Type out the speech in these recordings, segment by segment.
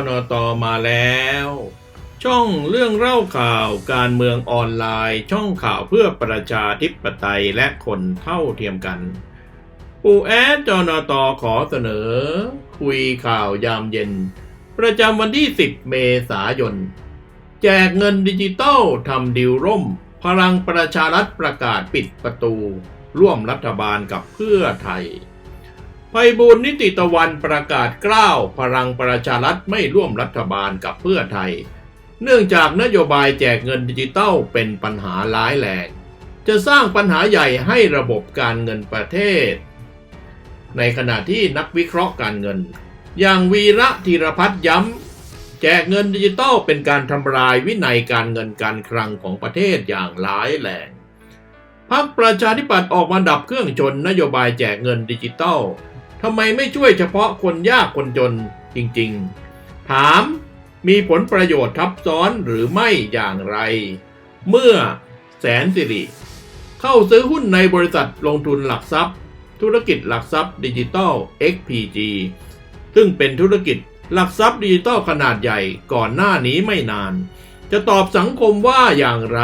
จนตมาแล้ว ช่องเรื่องเล่าข่าวการเมืองออนไลน์ ช่องข่าวเพื่อประชาธิปไตยและคนเท่าเทียมกัน ปูแอดจนตขอเสนอ คุยข่าวยามเย็น ประจำวันที่ 10 เมษายน แจกเงินดิจิตอลทำดิวร่ม พลังประชารัฐประกาศปิดประตู ร่วมรัฐบาลกับเพื่อไทย ไพบูลนิติตะวันประกาศกล้าวพลังประชารัฐไม่ร่วมรัฐบาลกับเพื่อไทย เนื่องจากนโยบายแจกเงินดิจิตอลเป็นปัญหาร้ายแรงจะสร้างปัญหาใหญ่ให้ระบบการเงินประเทศ ในขณะที่นักวิเคราะห์การเงิน อย่างวีระธีรพัฒน์ย้ำ แจกเงินดิจิตอลเป็นการทำลายวินัยการเงินการคลังของประเทศอย่างร้ายแรงพรรคประชาธิปัตย์ออกมาดับเครื่องชนนโยบายแจกเงินดิจิตอล ทำไมไม่ช่วยเฉพาะคนยากคนจนจริงๆ ถามมีผลประโยชน์ทับซ้อนหรือไม่อย่างไร เมื่อแสนสิริ เข้าซื้อหุ้นในบริษัทลงทุนหลักทรัพย์ ธุรกิจหลักทรัพย์ดิจิตอล XPG ซึ่งเป็นธุรกิจหลักทรัพย์ดิจิตอลขนาดใหญ่ก่อนหน้านี้ไม่นาน จะตอบสังคมว่าอย่างไร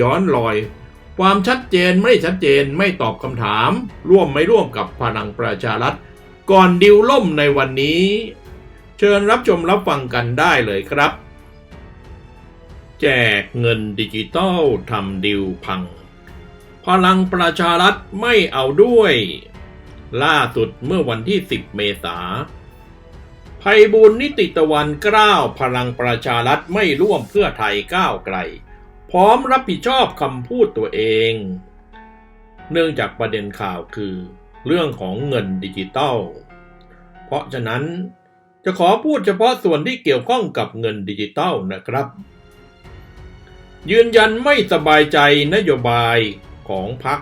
ย้อนรอย ความชัดเจนไม่ชัดเจนไม่ตอบคำถาม ร่วมไม่ร่วมกับพลังประชารัฐ ก่อนดิวล่มในวันนี้ เชิญรับชมรับฟังกันได้เลยครับ แจกเงินดิจิตอลทำดิวพัง พลังประชารัฐไม่เอาด้วย ล่าสุดเมื่อวันที่ 10 เมษาไพบูลย์นิติตะวันกล้าวพลังประชารัฐไม่ร่วมเพื่อไทยก้าวไกล พร้อมรับผิดชอบคำพูดตัวเอง เนื่องจากประเด็นข่าวคือเรื่องของเงินดิจิตอล เพราะฉะนั้นจะขอพูดเฉพาะส่วนที่เกี่ยวข้องกับเงินดิจิตอลนะครับ ยืนยันไม่สบายใจนโยบายของพรรค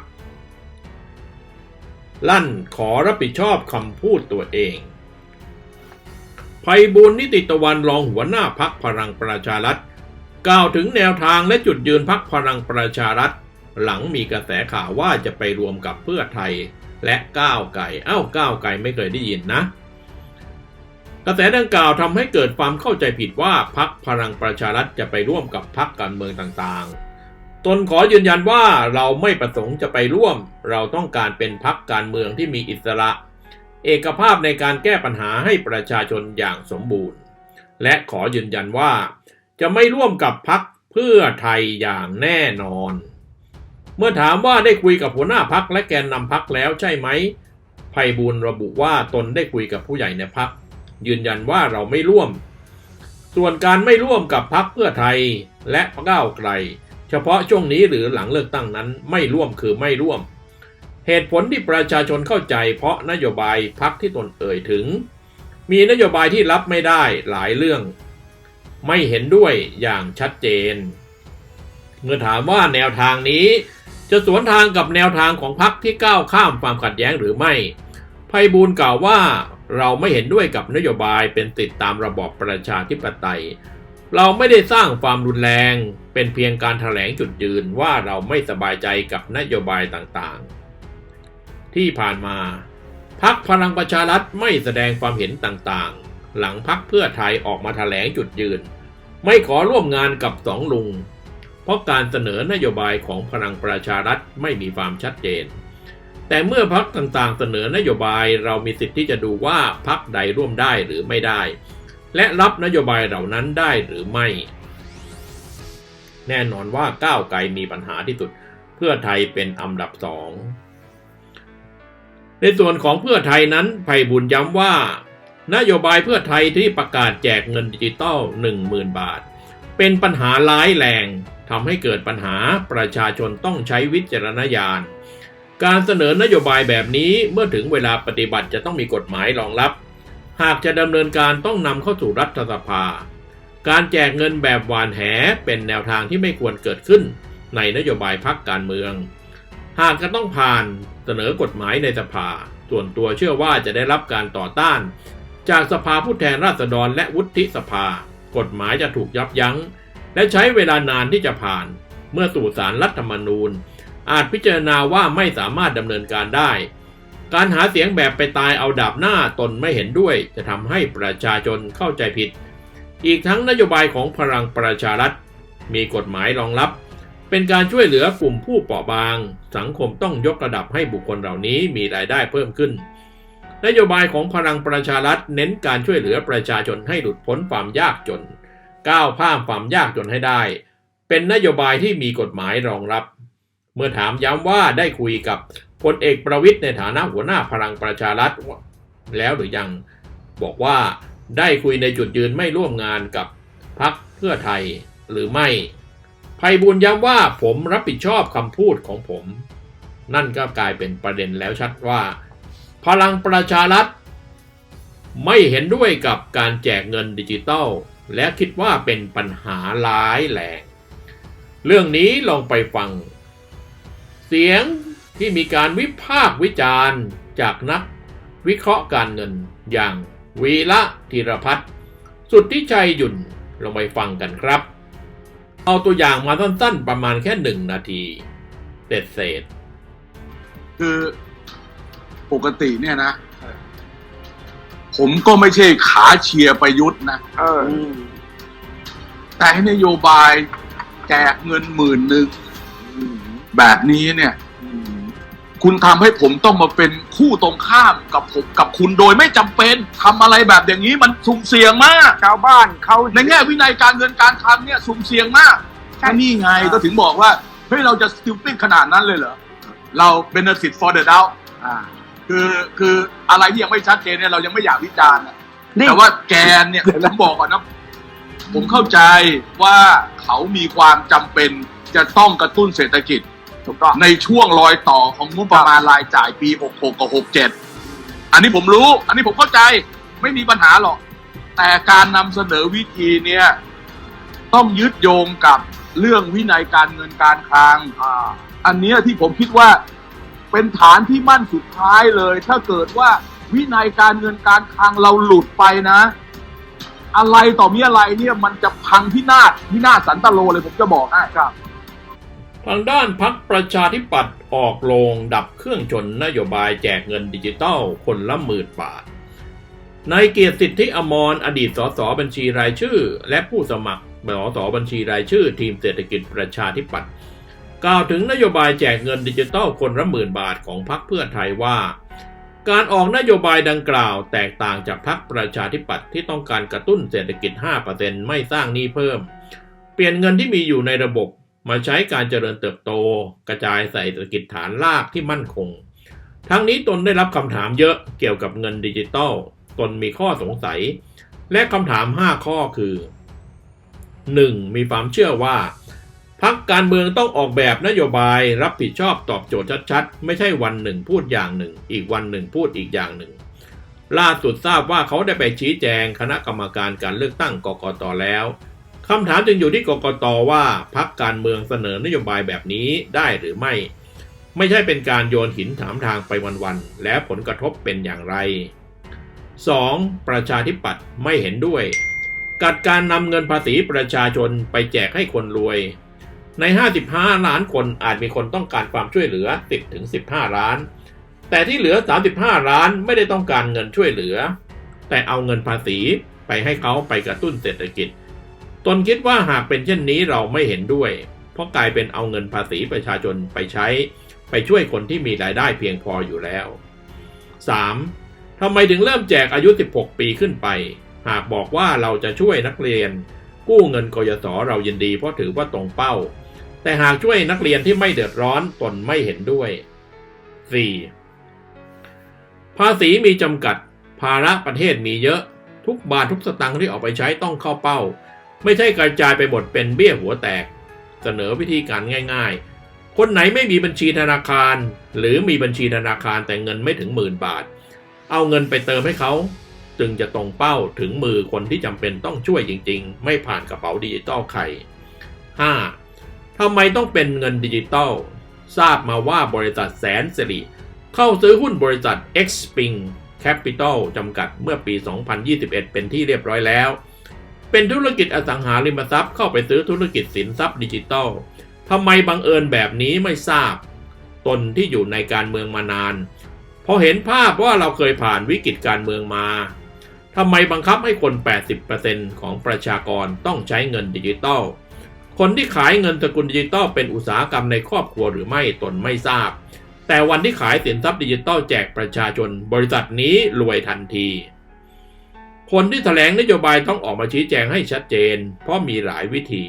ลั่นขอรับผิดชอบคำพูดตัวเองไพบูลย์นิติตะวันรองหัวหน้าพักพลังประชารัฐ กล่าวถึงแนวทางและจุดยืนพักพลังประชารัฐ หลังมีกระแสข่าวว่าจะไปรวมกับเพื่อไทย และก้าวไก่ เอ้าก้าวไก่ไม่เคยได้ยินนะ กระแสดังกล่าวทำให้เกิดความเข้าใจผิดว่าพักพลังประชารัฐจะไปร่วมกับพักการเมืองต่างๆ ตนขอยืนยันว่าเราไม่ประสงค์จะไปร่วม เราต้องการเป็นพักการเมืองที่มีอิสระ เอกภาพในการแก้ปัญหาให้ประชาชนอย่างสมบูรณ์ และขอยืนยันว่า จะไม่ร่วมกับพักเพื่อไทยอย่างแน่นอน เมื่อถามว่าได้คุยกับหัวหน้าพักและแกนนำพักแล้วใช่ไหมไพบูลระบุว่าตนได้คุยกับผู้ใหญ่ในพัก ยืนยันว่าเราไม่ร่วม ส่วนการไม่ร่วมกับพักเพื่อไทยและก้าวไกล เฉพาะช่วงนี้หรือหลังเลือกตั้งนั้นไม่ร่วมคือไม่ร่วม เหตุผลที่ประชาชนเข้าใจ เพราะนโยบายพักที่ตนเอ่ยถึง มีนโยบายที่รับไม่ได้หลายเรื่อง ไม่เห็นด้วยอย่างชัดเจน เมื่อถามว่าแนวทางนี้ จะสวนทางกับแนวทางของพรรคที่ก้าวข้ามความขัดแย้งหรือไม่ไพบูลกล่าวว่าเราไม่เห็นด้วยกับนโยบายเป็นติดตามระบอบประชาธิปไตย เราไม่ได้สร้างความรุนแรง เป็นเพียงการถแถลงจุดยืนว่าเราไม่สบายใจกับนโยบายต่างๆ ที่ผ่านมาพักพลังประชารัฐไม่แสดงความเห็นต่างๆ หลังพักเพื่อไทยออกมาถแถลงจุดยืน ไม่ขอร่วมงานกับสองลุง เพราะการเสนอนโยบายของพลังประชารัฐไม่มีความชัดเจน แต่เมื่อพักต่างๆ เสนอนโยบายเรามีสิทธิ์ที่จะดูว่าพักใดร่วมได้หรือไม่ได้ และรับนโยบายเหล่านั้นได้หรือไม่ แน่นอนว่าก้าวไกลมีปัญหาที่สุด เพื่อไทยเป็นอันดับสองในส่วนของเพื่อไทยนั้นไพบุญย้ำว่า นโยบายเพื่อไทยที่ประกาศแจกเงินดิจิตอล10,000 บาท เป็นปัญหาร้ายแรงทำให้เกิดปัญหาประชาชนต้องใช้วิจารณญาณ การเสนอนโยบายแบบนี้เมื่อถึงเวลาปฏิบัติจะต้องมีกฎหมายรองรับ หากจะดำเนินการต้องนำเข้าสู่รัฐสภา การแจกเงินแบบหวานแหเป็นแนวทางที่ไม่ควรเกิดขึ้น ในนโยบายพักการเมือง หากจะต้องผ่านเสนอกฎหมายในสภา ส่วนตัวเชื่อว่าจะได้รับการต่อต้าน จากสภาผู้แทนราษฎรและวุฒิสภา กฎหมายจะถูกยับยั้ง และใช้เวลานานที่จะผ่าน เมื่อสู่สารรัฐธรรมนูญ อาจพิจารณาว่าไม่สามารถดำเนินการได้ การหาเสียงแบบไปตายเอาดาบหน้าตนไม่เห็นด้วย จะทำให้ประชาชนเข้าใจผิด อีกทั้งนโยบายของพลังประชารัฐ มีกฎหมายรองรับ เป็นการช่วยเหลือกลุ่มผู้เปราะบาง สังคมต้องยกระดับให้บุคคลเหล่านี้มีรายได้เพิ่มขึ้น นโยบายของพลังประชารัฐเน้นการช่วยเหลือประชาชนให้หลุดพ้นความยากจน ก้าวข้ามความยากจนให้ได้ เป็นนโยบายที่มีกฎหมายรองรับ เมื่อถามย้ำว่าได้คุยกับพลเอกประวิทย์ในฐานะหัวหน้าพลังประชารัฐแล้วหรือยัง บอกว่าได้คุยในจุดยืนไม่ร่วมงานกับพรรคเพื่อไทยหรือไม่ภัยบุญย้ำว่าผมรับผิดชอบคำพูดของผม นั่นก็กลายเป็นประเด็นแล้วชัดว่า พลังประชารัฐ ไม่เห็นด้วยกับการแจกเงินดิจิตอลและคิดว่าเป็นปัญหาร้ายแรงเรื่องนี้ลองไปฟัง เสียงที่มีการวิพากษ์วิจารณ์จากนักวิเคราะห์การเงินอย่างวีละธีรพัฒน์สุทธิชัยหยุ่นลองไปฟังกันครับ เอาตัวอย่างมาสั้นๆประมาณแค่หนึ่งนาทีเศษเศษคือ ปกติเนี่ยนะ ผมก็ไม่ใช่ขาเชียร์ประยุทธ์นะเออแต่ให้นโยบายแจกเงินหมื่นหนึ่งแบบนี้เนี่ยคุณทำให้ผมต้องมาเป็นคู่ตรงข้ามกับผมกับคุณโดยไม่จำเป็นทำอะไรแบบอย่างนี้มันสุ่มเสี่ยงมาก ชาวบ้านเขาในแง่วินัยการเงินการคลังเนี่ยสุ่มเสี่ยงมากใช่นี่ไงก็ถึงบอกว่าเฮ้ยเราจะสติ p ปิดขนาดนั้นเลยเหรอ เรา benefit for the doubt อ่า คือคืออะไรที่ยังไม่ชัดเจนเนี่ยเรายังไม่อยากวิจารณ์อะนี่ แต่ว่าแกนเนี่ยผมบอกก่อนนะผมเข้าใจว่าเขามีความจำเป็นจะต้องกระตุ้นเศรษฐกิจ ถูกต้อง ในช่วงรอยต่อของงบประมาณรายจ่ายปี 66 กับ 67 อันนี้ผมรู้ อันนี้ผมเข้าใจ ไม่มีปัญหาหรอก แต่การนำเสนอวิธีเนี่ย ต้องยึดโยงกับเรื่องวินัยการเงินการคลังอ่าอันเนี้ยที่ผมคิดว่า เป็นฐานที่มั่นสุดท้ายเลย ถ้าเกิดว่าวินัยการเงินการคลังเราหลุดไปนะ อะไรต่อมีอะไรเนี่ยมันจะพังพินาศพินาศสันตโลเลยผมจะบอกให้ครับ ทางด้านพักประชาธิปัตย์ออกโรงดับเครื่องชนนโยบายแจกเงินดิจิตอลคนละหมื่นบาทนายเกียรติสิทธิอมรอดีตสสบัญชีรายชื่อ และผู้สมัครสสบัญชีรายชื่อ ทีมเศรษฐกิจประชาธิปัตย์ กล่าวถึงนโยบายแจกเงินดิจิตอลคนละหมื่นบาทของพรรคเพื่อไทยว่า การออกนโยบายดังกล่าวแตกต่างจากพรรคประชาธิปัตย์ที่ต้องการกระตุ้นเศรษฐกิจ 5%ไม่สร้างหนี้เพิ่ม เปลี่ยนเงินที่มีอยู่ในระบบมาใช้การเจริญเติบโต กระจายใส่เศรษฐกิจฐานรากที่มั่นคง ทั้งนี้ตนได้รับคำถามเยอะเกี่ยวกับเงินดิจิตอลตนมีข้อสงสัย และคำถาม 5 ข้อคือ 1. มีความเชื่อว่า พักการเมืองต้องออกแบบนโยบายรับผิดชอบตอบโจทย์ชัดๆ ไม่ใช่วันหนึ่งพูดอย่างหนึ่ง อีกวันหนึ่งพูดอีกอย่างหนึ่ง ล่าสุดทราบว่าเขาได้ไปชี้แจงคณะกรรมการการเลือกตั้งกกตแล้วคำถามจึงอยู่ที่กกตว่าพักการเมืองเสนอนโยบายแบบนี้ได้หรือไม่ ไม่ใช่เป็นการโยนหินถามทางไปวันๆและผลกระทบเป็นอย่างไร 2. ประชาธิปัตย์ไม่เห็นด้วย กัดการนำเงินภาษีประชาชนไปแจกให้คนรวย ใน 55 ล้านคนอาจมีคนต้องการความช่วยเหลือ 10-15 ล้าน แต่ที่เหลือ 35 ล้านไม่ได้ต้องการเงินช่วยเหลือ แต่เอาเงินภาษีไปให้เขาไปกระตุ้นเศรษฐกิจ ตนคิดว่าหากเป็นเช่นนี้เราไม่เห็นด้วย เพราะกลายเป็นเอาเงินภาษีประชาชนไปใช้ ไปช่วยคนที่มีรายได้เพียงพออยู่แล้ว 3. ทำไมถึงเริ่มแจกอายุ 16 ปีขึ้นไป หากบอกว่าเราจะช่วยนักเรียน กู้เงินกยศเรายินดีเพราะถือว่าตรงเป้า แต่หากช่วยนักเรียนที่ไม่เดือดร้อนตนไม่เห็นด้วย 4. ภาษีมีจำกัด ภาระประเทศมีเยอะ ทุกบาททุกสตังค์ที่ออกไปใช้ต้องเข้าเป้า ไม่ใช่กระจายไปหมดเป็นเบี้ยหัวแตก เสนอวิธีการง่ายๆ คนไหนไม่มีบัญชีธนาคาร หรือมีบัญชีธนาคารแต่เงินไม่ถึงหมื่นบาท เอาเงินไปเติมให้เขา จึงจะตรงเป้าถึงมือคนที่จำเป็นต้องช่วยจริง ๆ ไม่ผ่านกระเป๋าดิจิตอลใคร 5. ทำไมต้องเป็นเงินดิจิตอลทราบมาว่าบริษัทแสนสิริเข้าซื้อหุ้นบริษัท Xping Capital จำกัดเมื่อปี 2021 เป็นที่เรียบร้อยแล้ว เป็นธุรกิจอสังหาริมทรัพย์เข้าไปซื้อธุรกิจสินทรัพย์ดิจิตอลทำไมบังเอิญแบบนี้ไม่ทราบ ตนที่อยู่ในการเมืองมานานพอเห็นภาพว่าเราเคยผ่านวิกฤตการเมืองมา ทำไมบังคับให้คน 80%ของประชากรต้องใช้เงินดิจิตอล คนที่ขายเงินสกุลดิจิตอลเป็นอุตสาหกรรมในครอบครัวหรือไม่ตนไม่ทราบ แต่วันที่ขายสินทรัพย์ดิจิตอลแจกประชาชน บริษัทนี้รวยทันที คนที่แถลงนโยบายต้องออกมาชี้แจงให้ชัดเจน เพราะมีหลายวิธี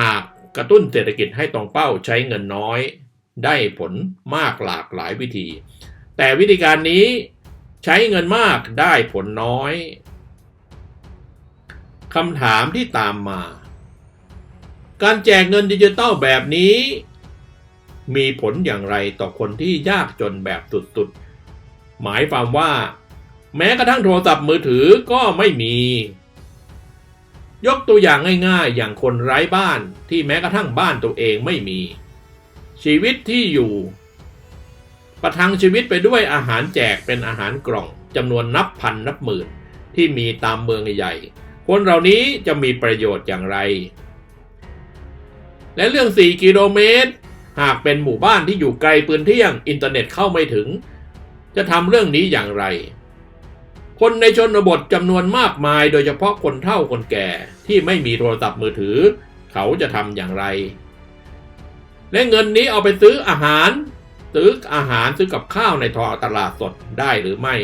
หากกระตุ้นเศรษฐกิจให้ตรงเป้าใช้เงินน้อย ได้ผลมากหลากหลายวิธี แต่วิธีการนี้ ใช้เงินมากได้ผลน้อยคำถามที่ตามมา การแจกเงินดิจิตอลแบบนี้ มีผลอย่างไรต่อคนที่ยากจนแบบสุดๆ หมายความว่า แม้กระทั่งโทรศัพท์มือถือก็ไม่มี ยกตัวอย่างง่ายๆ อย่างคนไร้บ้านที่แม้กระทั่งบ้านตัวเองไม่มี ชีวิตที่อยู่ ประทังชีวิตไปด้วยอาหารแจกเป็นอาหารกล่องจำนวนนับพันนับหมื่นที่มีตามเมืองใหญ่ คนเหล่านี้จะมีประโยชน์อย่างไร และเรื่อง 4 กิโลเมตร หากเป็นหมู่บ้านที่อยู่ไกลปืนเที่ยงอินเทอร์เน็ตเข้าไม่ถึง จะทำเรื่องนี้อย่างไร คนในชนบทจำนวนมากมายโดยเฉพาะคนเฒ่าคนแก่ที่ไม่มีโทรศัพท์มือถือ เขาจะทำอย่างไร และเงินนี้เอาไปซื้ออาหาร ซื้ออาหารซื้อกับข้าวในทอตลาดสดได้หรือไม่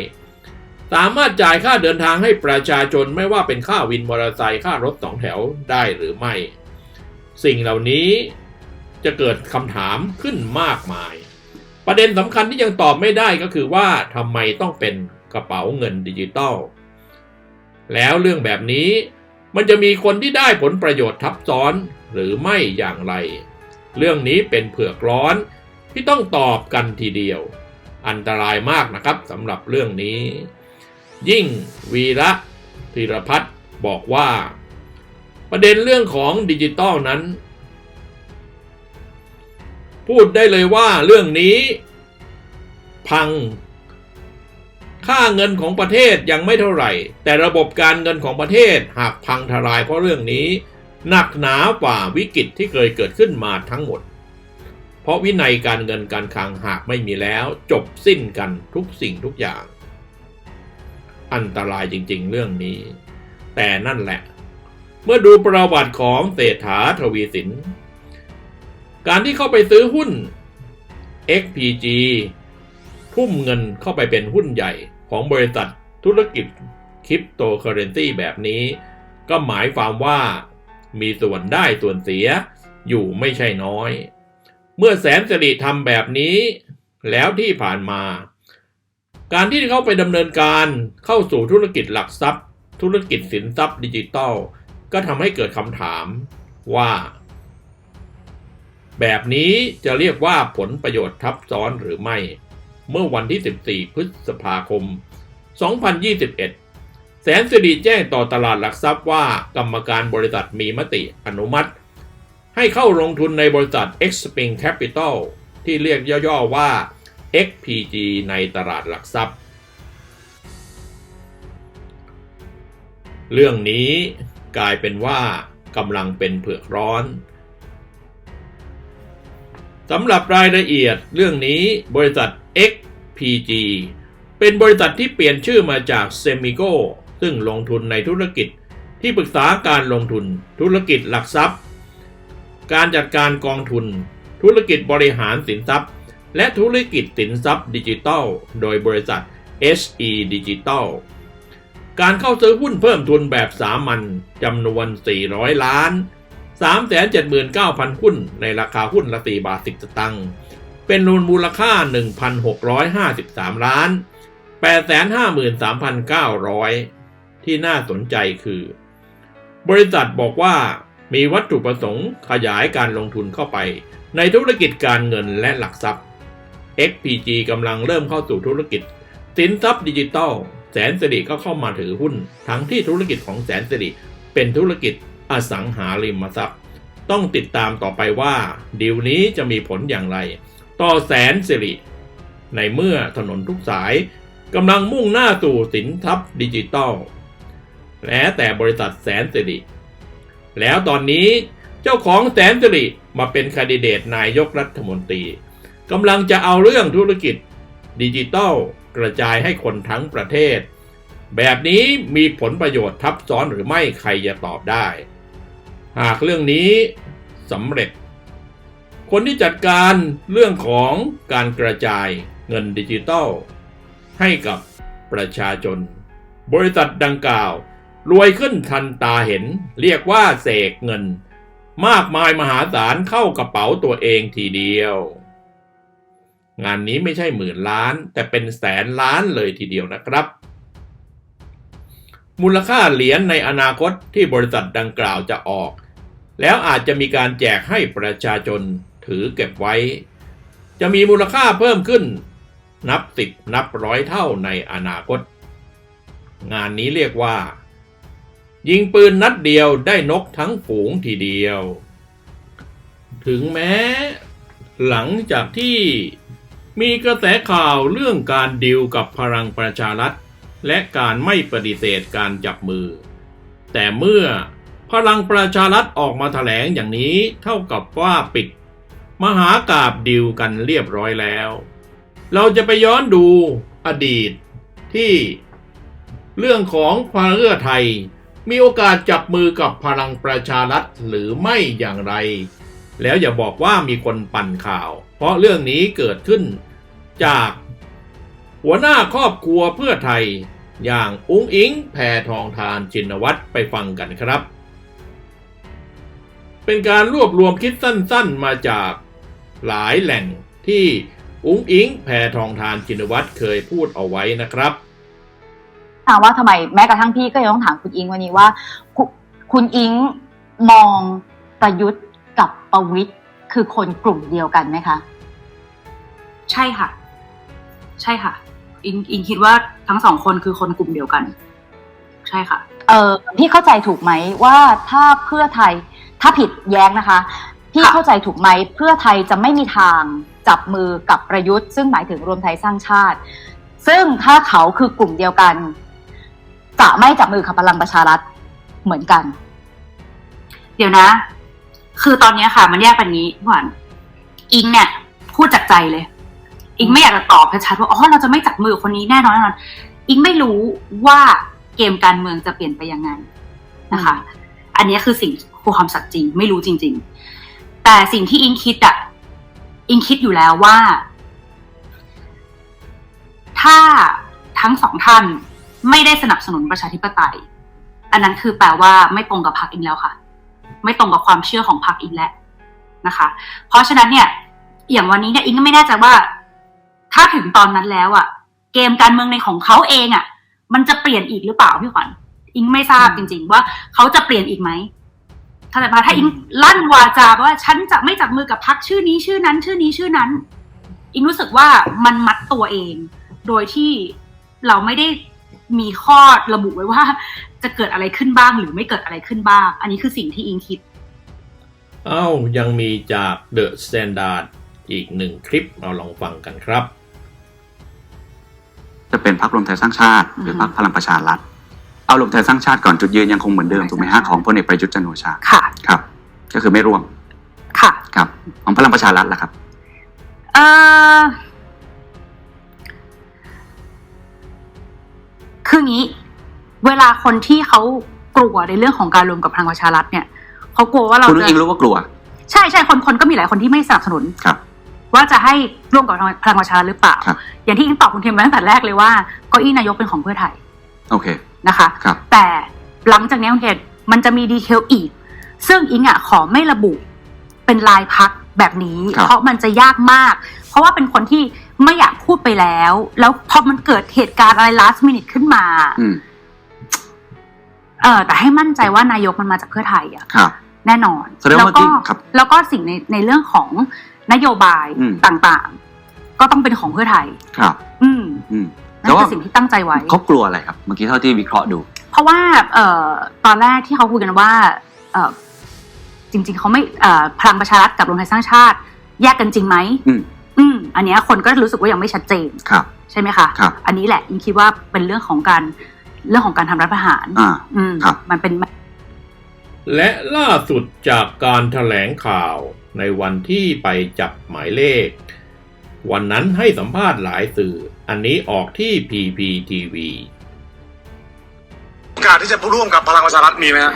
สามารถจ่ายค่าเดินทางให้ประชาชนไม่ว่าเป็นค่าวินมอเตอร์ไซค์ค่ารถสองแถวได้หรือไม่ สิ่งเหล่านี้จะเกิดคำถามขึ้นมากมาย ประเด็นสำคัญที่ยังตอบไม่ได้ก็คือว่าทำไมต้องเป็นกระเป๋าเงินดิจิตอลแล้วเรื่องแบบนี้มันจะมีคนที่ได้ผลประโยชน์ทับซ้อนหรือไม่อย่างไร เรื่องนี้เป็นเผือกร้อน ที่ต้องตอบกันทีเดียว อันตรายมากนะครับสำหรับเรื่องนี้ ยิ่งวีระธีรพัฒน์บอกว่า ประเด็นเรื่องของดิจิตอลนั้น พูดได้เลยว่าเรื่องนี้ พัง ค่าเงินของประเทศยังไม่เท่าไหร่ แต่ระบบการเงินของประเทศหากพังทลายเพราะเรื่องนี้หนักหนากว่าวิกฤตที่เคยเกิดขึ้นมาทั้งหมด เพราะวินัยการเงินการคลังหากไม่มีแล้วจบสิ้นกันทุกสิ่งทุกอย่าง อันตรายจริงๆเรื่องนี้ แต่นั่นแหละ เมื่อดูประวัติของเศรษฐาทวีสิน การที่เข้าไปซื้อหุ้น XPG ทุ่มเงินเข้าไปเป็นหุ้นใหญ่ของบริษัทธุรกิจคริปโตเคอเรนซีแบบนี้ ก็หมายความว่ามีส่วนได้ส่วนเสียอยู่ไม่ใช่น้อย เมื่อแสนสิริทำแบบนี้ แล้วที่ผ่านมา การที่เขาไปดำเนินการเข้าสู่ธุรกิจหลักทรัพย์ ธุรกิจสินทรัพย์ดิจิตอลก็ทำให้เกิดคำถามว่า แบบนี้จะเรียกว่าผลประโยชน์ทับซ้อนหรือไม่ เมื่อวันที่ 14 พฤษภาคม 2021 แสนสิริแจ้งต่อตลาดหลักทรัพย์ว่ากรรมการบริษัทมีมติอนุมัติ ให้เข้าลงทุนในบริษัท Xpring Capital ที่เรียกย่อๆว่า XPG ในตลาดหลักทรัพย์ เรื่องนี้กลายเป็นว่ากำลังเป็นเผือกร้อนสำหรับรายละเอียดเรื่องนี้บริษัท XPG เป็นบริษัทที่เปลี่ยนชื่อมาจาก Semigo ซึ่งลงทุนในธุรกิจที่ปรึกษาการลงทุนธุรกิจหลักทรัพย์ การจัดการกองทุน ธุรกิจบริหารสินทรัพย์ และธุรกิจสินทรัพย์ดิจิทัล โดยบริษัท SE Digital การเข้าซื้อหุ้นเพิ่มทุนแบบสามัญจำนวน 400 ล้าน 379,000 หุ้นในราคาหุ้นละ4บาท 10 สตังค์ เป็นรวมมูลค่า 1,653 ล้าน 853,900 ที่น่าสนใจคือ บริษัทบอกว่า มีวัตถุประสงค์ขยายการลงทุนเข้าไป ในธุรกิจการเงินและหลักทรัพย์ XPG กำลังเริ่มเข้าสู่ธุรกิจ สินทรัพย์ดิจิทัลแสนสิริก็เข้ามาถือหุ้น ทั้งที่ธุรกิจของแสนสิริเป็นธุรกิจอสังหาริมทรัพย์ ต้องติดตามต่อไปว่าดีลนี้จะมีผลอย่างไร ต่อแสนสิริในเมื่อถนนทุกสายกำลังมุ่งหน้าสู่สินทรัพย์ดิจิทัลและแต่บริษัทแสนสิริ แล้วตอนนี้เจ้าของแสนสิริมาเป็นคนดิเดตนายกรัฐมนตรีกำลังจะเอาเรื่องธุรกิจดิจิตอลกระจายให้คนทั้งประเทศ แบบนี้มีผลประโยชน์ทับซ้อนหรือไม่ใครจะตอบได้ หากเรื่องนี้สำเร็จ คนที่จัดการเรื่องของการกระจายเงินดิจิตอลให้กับประชาชน บริษัทดังกล่าว รวยขึ้นทันตาเห็น เรียกว่าเสกเงิน มากมายมหาศาลเข้ากระเป๋าตัวเองทีเดียว งานนี้ไม่ใช่หมื่นล้าน แต่เป็นแสนล้านเลยทีเดียวนะครับ มูลค่าเหรียญในอนาคตที่บริษัทดังกล่าวจะออก แล้วอาจจะมีการแจกให้ประชาชนถือเก็บไว้ จะมีมูลค่าเพิ่มขึ้น นับสิบนับร้อยเท่าในอนาคต งานนี้เรียกว่า ยิงปืนนัดเดียวได้นกทั้งฝูงทีเดียว ถึงแม้ หลังจากที่มีกระแสข่าวเรื่องการดิวกับพลังประชารัฐ และการไม่ปฏิเสธการจับมือ แต่เมื่อพลังประชารัฐออกมาแถลงอย่างนี้เท่ากับว่าปิด มหากาบดิวกันเรียบร้อยแล้ว เราจะไปย้อนดูอดีตที่เรื่องของพรรคเพื่อไทย มีโอกาสจับมือกับพลังประชารัฐหรือไม่อย่างไร แล้วอย่าบอกว่ามีคนปั่นข่าว เพราะเรื่องนี้เกิดขึ้นจาก หัวหน้าครอบครัวเพื่อไทย อย่างอุ้งอิงแพทองทานจินวัตรไปฟังกันครับ เป็นการรวบรวมคิดสั้นๆมาจากหลายแหล่งที่อุ้งอิงแพทองทานจินวัตรเคยพูดเอาไว้นะครับ ถามว่าทำไมแม้กระทั่งพี่ก็ยังต้องถามคุณอิงวันนี้ว่าคุณคุณอิงมองประยุทธ์กับประวิทย์คือคนกลุ่มเดียวกันไหมคะ ใช่ค่ะ ใช่ค่ะ อิงอิงคิดว่าทั้งสองคนคือคนกลุ่มเดียวกัน ใช่ค่ะ เออพี่เข้าใจถูกไหมว่าถ้าเพื่อไทยถ้าผิดแย้งนะคะ พี่ค่ะเข้าใจถูกไหมเพื่อไทยจะไม่มีทางจับมือกับประยุทธ์ ซึ่งหมายถึงรวมไทยสร้างชาติ ซึ่งถ้าเขาคือกลุ่มเดียวกัน จะไม่จับมือกับพลังประชารัฐเหมือนกัน เดี๋ยวนะ คือตอนนี้ค่ะ มันแยกเป็นงี้พี่หวานอิงเนี่ย พูดจากใจเลย อิงไม่อยากจะตอบชัดๆว่าอ๋อเราจะไม่จับมือคนนี้แน่นอนแน่นอนอิงไม่รู้ว่าเกมการเมืองจะเปลี่ยนไปยังไงนะคะ อันนี้คือสิ่งคือความสัตย์จริง ไม่รู้จริง ๆ แต่สิ่งที่อิงคิดอะอิงคิดอยู่แล้วว่า ถ้าทั้งสองท่าน ไม่ได้สนับสนุนประชาธิปไตย อันนั้นคือแปลว่าไม่ตรงกับพรรคอิงแล้วค่ะ ไม่ตรงกับความเชื่อของพรรคอิงแล้วนะคะ เพราะฉะนั้นเนี่ย อย่างวันนี้เนี่ยอิงก็ไม่แน่ใจว่า ถ้าถึงตอนนั้นแล้วอะ่ะ เกมการเมืองในของเขาเองอะ่ะ มันจะเปลี่ยนอีกหรือเปล่าพี่ขวัญอิงไม่ทราบจริง ๆ ว่าเขาจะเปลี่ยนอีกไหมถ้าแต่ถ้าอิงลั่นวาจาว่าฉันจะไม่จับมือกับพรรคชื่อนี้ชื่อนั้น ชื่อนี้ชื่อนั้น อิงรู้สึกว่ามันมัดตัวเอง โดยที่เราไม่ได้ มีข้อระบุไว้ว่า จะเกิดอะไรขึ้นบ้างหรือไม่เกิดอะไรขึ้นบ้าง อันนี้คือสิ่งที่อิงคิดเอ้ายังมีจาก The Standard อีกหนึ่งคลิปเราลองฟังกันครับ จะเป็นพรรครวมไทยสร้างชาติ หรืออฮึพรรคพลังประชารัฐเอารวมไทยสร้างชาติก่อนจุดยืนยังคงเหมือนเดิมถูกไหมฮะของพลเอกประยุทธ์จันทร์โอชาค่ะครับ ก็คือไม่ร่วม ค่ะ ครับ ของพลังประชารัฐล่ะครับเอ่อ คืองี้ เวลาคนที่เขากลัวในเรื่องของการรวมกับพลังประชารัฐเนี่ยเขากลัวว่าเราคุณนุ้จะงอิงรู้ว่ากลัว ใช่ใช่คนคนก็มีหลายคนที่ไม่สนับสนุนครับ ว่าจะให้ร่วมกับพลังประชารัฐหรือเปล่าครับอย่างที่อิงตอบคุณเทียมไว้ตั้งแต่แรกเลยว่าเก้าอี้นายกเป็นของเพื่อไทย โอเคนะคะครับแต่หลังจากนี้คุณเทียนมันจะมีดีเทลอีก ซึ่งอิงอะขอไม่ระบุเป็นลายพักแบบนี้ครับเพราะมันจะยากมาก เพราะว่าเป็นคนที่ ไม่อยากพูดไปแล้ว แล้วพอมันเกิดเหตุการณ์อะไร last minute ขึ้นมา อืมเออแต่ให้มั่นใจว่านายกมันมาจากเพื่อไทยอะครับ แน่นอนแสดงว่าแล้วก็ที่ครับแล้วก็สิ่งในในเรื่องของนโยบายอืม ต่างๆ ก็ต้องเป็นของเพื่อไทย ครับ อืมอืมนั่แต่นว่าคือสิ่งที่ตั้งใจไว้ เขากลัวอะไรครับ เมื่อกี้เท่าที่วิเคราะห์ดู เพราะว่าเอ่อตอนแรกที่เขาคุยกันว่าเอ่อจริง ๆเขาไม่เอ่อพลังประชารัฐกับรวมไทยสร้างชาติ แยกกันจริงไหมอืม อืมอันเนี้ยคนก็รู้สึกว่ายังไม่ชัดเจนครับ ใช่ไหมคะครับอันนี้แหละยิงคิดว่าเป็นเรื่องของการเรื่องของการทำรัฐประหารอ่าอืมครับ มันเป็นและล่าสุดจากการถแถลงข่าวในวันที่ไปจับหมายเลข วันนั้นให้สัมภาษณ์หลายสื่อ อันนี้ออกที่ PPTV โอกาสที่จะร่วมกับพลังประชารัฐมีไหมฮะ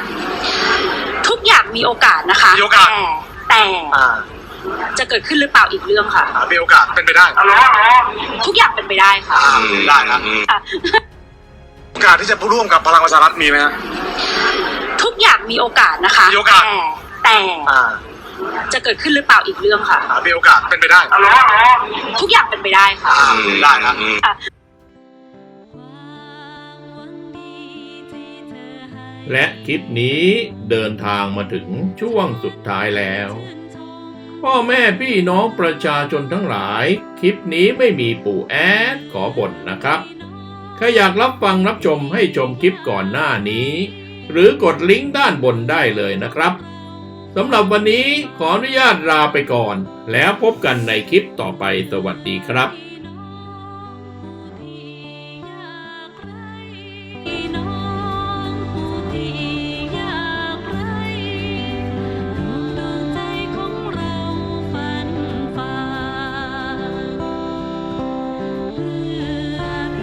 ทุกอย่างมีโอกาสนะคะมีโอกาส แต่อ่า จะเกิดขึ้นหรือเปล่าอีกเรื่องค่ะอ่ามีโอกาสเป็นไปได้ทุกอย่างเป็นไปได้ค่ะอ่าได้นะค่ะ โอกาสที่จะร่วมกับพลังประชารัฐมีไหมฮะ ทุกอย่างมีโอกาสนะคะมีโอกาส แต่อ่าจะเกิดขึ้นหรือเปล่าอีกเรื่องค่ะอ่ามีโอกาสเป็นไปได้ทุกอย่างเป็นไปได้ค่ะอ่าได้นะและคลิปนี้เดินทางมาถึงช่วงสุดท้ายแล้ว พ่อแม่พี่น้องประชาชนทั้งหลาย คลิปนี้ไม่มีปู่แอดขอบ่นนะครับถ้าอยากรับฟังรับชมให้ชมคลิปก่อนหน้านี้ หรือกดลิงก์ด้านบนได้เลยนะครับสำหรับวันนี้ขออนุญาตลาไปก่อน แล้วพบกันในคลิปต่อไปสวัสดีครับ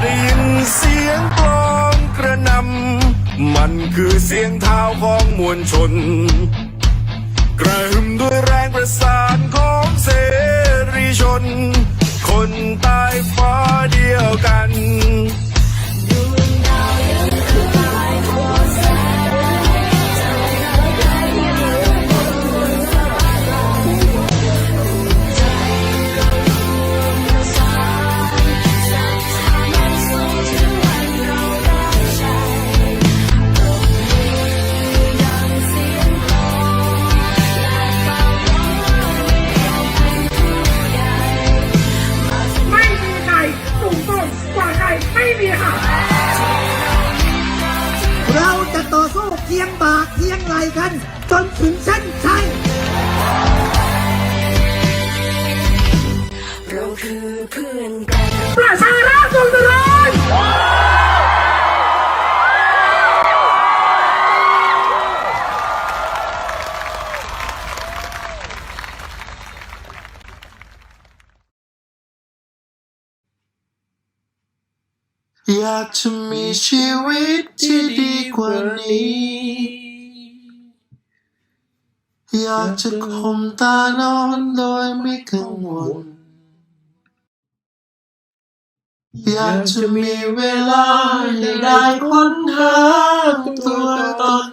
ได้ยินเสียงกลองกระนำมันคือเสียงเท้าของมวลชน กระหึ่มด้วยแรงประสานของเสรีชน คนใต้ฟ้าเดียวกัน ยงบ่าเคียงไหลกัน จนถึงเส้นชัยประชาราษฎรเจริ อยากจะมีชีวิตที่ดีกว่านี้ อยากจะข่มตานอนโดยไม่กังวล อยากจะมีเวลาให้ได้ค้นหาตัวตน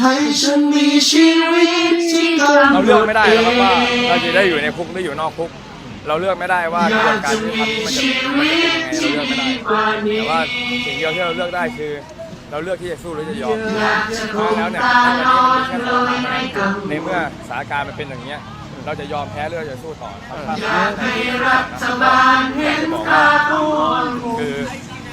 ให้ฉันมีชีวิตที่กำหนดเราเลือกไม่ได้นะครับว่าเราเองจะได้อยู่ในคุกหรืออยู่นอกคุก เราเลือกไม่ได้ว่ากระบวนการยุติธรรมที่มันจะมันจะเป็นยังไงเราเลือกไม่ได้แต่ว่าสิ่งเดียวที่เราเลือกได้คือ เราเลือกที่จะสู้หรือจะยอมเพราะฉะนั้นแล้วเนี่ยในวันนี้มันเป็นแค่สองทางเท่านั้นในเมื่อสถานการณ์มันเป็นอย่างเนี้ยเราจะยอมแพ้หรือเราจะสู้ต่อครับถ้าในที่สุดแล้วอยากจะบอกว่าคือ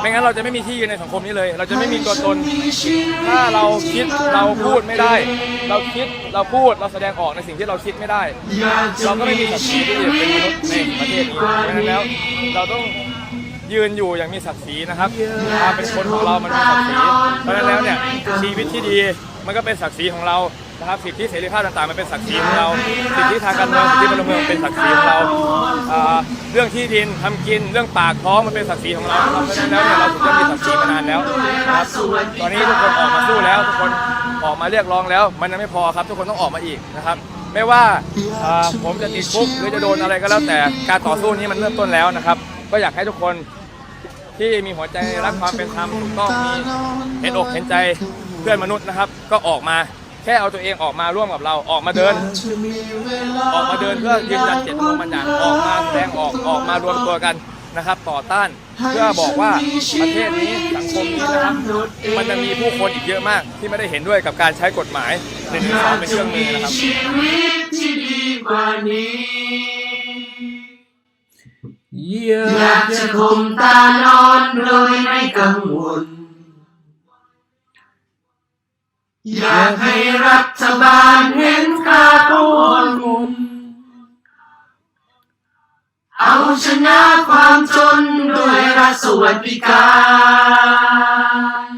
ไม่งั้นเราจะไม่มีที่ยืนในสังคมนี้เลย เราจะไม่มีตัวตน ถ้าเราคิดเราพูดไม่ได้ เราคิดเราพูดเราแสดงออกในสิ่งที่เราคิดไม่ได้ เราก็ไม่มีศักดิ์ศรีที่จะเป็นมนุษย์ในประเทศนี้เพราะฉะนั้นแล้วเราต้องยืนอยู่อย่างมีศักดิ์ศรีนะครับความเป็นคนของเรามันมีศักดิ์ศรีเพราะฉะนั้นแล้วเนี่ยชีวิตที่ดีมันก็เป็นศักดิ์ศรีของเรา นะครับสิทธิเสรีภาพต่างๆมันเป็นศักดิ์ศรีของเราสิทธิทางการเมืองสิทธิพลเมืองเป็นศักดิ์ศรีของเราอ่าเรื่องที่ดินทำกินเรื่องปากท้องมันเป็นศักดิ์ศรีของเราครับเพราะฉะนั้นแล้วเนี่ยเราถึงจะมีศักดิ์ศรีมานานแล้วนะครับตอนนี้ทุกคนออกมาสู้แล้วทุกคนออกมาเรียกร้องแล้ว มันยังไม่พอครับ ทุกคนต้องออกมาอีกนะครับ ไม่ว่าอ่าผมจะติดคุกหรือจะโดนอะไรก็แล้วแต่การต่อสู้นี้มันเริ่มต้นแล้วนะครับ ก็อยากให้ทุกคนที่มีหัวใจรักความเป็นธรรมถูกต้องมีเห็นอกเห็นใจเพื่อนมนุษย์นะครับ ก็ออกมา แค่เอาตัวเองออกมาร่วมกับเราออกมาเดิน ออกมาเดินเพื่อยืนยันเจตจำนงบางอย่างออกมาแสดงออกออกมารวมตัวกันนะครับ ต่อต้านเพื่อบอกว่าประเทศนี้สังคมนี้นะครับมันจะมีผู้คนอีกเยอะมาก ที่ไม่ได้เห็นด้วยกับการใช้กฎหมาย1นึเป็นเครื่องมือนะครับชีวิตที่ดีกว่านี้อยากจะข่มตานอนโดยไม่กังวล อยากให้รัฐบาลเห็นค่าของคนเอาชนะความจนด้วยรัฐสวัสดิการ